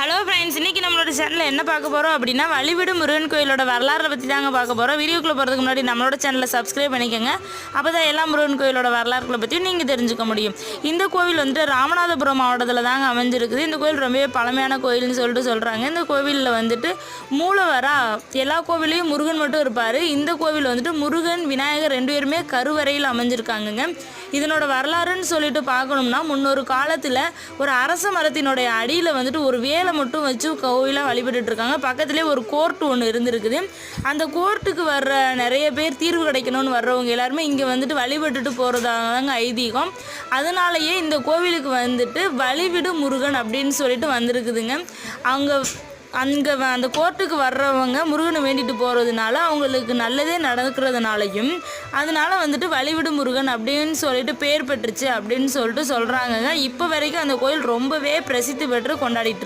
Hello friends இன்னைக்கு நம்மளோட சேனலில் என்ன பார்க்க போகிறோம் அப்படின்னா வழிவிடு முருகன் கோயிலோட வரலாறை பற்றி தாங்க பார்க்க போகிறோம் வீடியோக்குள்ளே போகிறதுக்கு முன்னாடி நம்மளோட சேனலை சப்ஸ்கிரைப் பண்ணிக்கோங்க. அப்போ தான் எல்லா முருகன் கோயிலோட வரலாறுகளை பற்றியும் நீங்கள் தெரிஞ்சுக்க முடியும். இந்த கோவில் வந்துட்டு ராமநாதபுரம் மாவட்டத்தில் தாங்க அமைஞ்சிருக்குது. இந்த கோயில் ரொம்பவே பழமையான கோயில்னு சொல்லிட்டு சொல்கிறாங்க இந்த கோவிலில் வந்துட்டு மூலவரா எல்லா கோவிலையும் முருகன் மட்டும் இருப்பார். இந்த கோவில் வந்துட்டு முருகன் விநாயகர் ரெண்டு பேருமே கருவறையில் அமைஞ்சிருக்காங்கங்க. இதனோட வரலாறுன்னு சொல்லிட்டு பார்க்கணும்னா முன்னொரு காலத்தில் ஒரு அரச மரத்தினுடைய அடியில் வந்துட்டு ஒரு வேலை மட்டும் வச்சு கோயிலாக வழிபட்டுட்டு இருக்காங்க பக்கத்துலேயே ஒரு கோர்ட் ஒன்று இருந்திருக்குது. அந்த கோர்ட்டுக்கு வர்ற நிறைய பேர் தீர்வு கிடைக்கணும்னு வர்றவங்க எல்லாருமே இங்கே வந்துட்டு வழிபட்டுட்டு போகிறதாங்க ஐதீகம். அதனாலயே இந்த கோவிலுக்கு வந்துட்டு வழிவிடு முருகன் அப்படின்னு சொல்லிட்டு வந்திருக்குதுங்க. அங்கே அங்கே அந்த கோர்ட்டுக்கு வர்றவங்க முருகனை வேண்டிட்டு போகிறதுனால அவங்களுக்கு நல்லதே நடக்கிறதுனாலையும் அதனால் வந்துட்டு வழிவிடு முருகன் அப்படின்னு சொல்லிட்டு பேர் பெற்றுச்சு அப்படின்னு சொல்லிட்டு சொல்கிறாங்கங்க இப்போ வரைக்கும் அந்த கோயில் ரொம்பவே பிரசித்தி பெற்று கொண்டாடிட்டு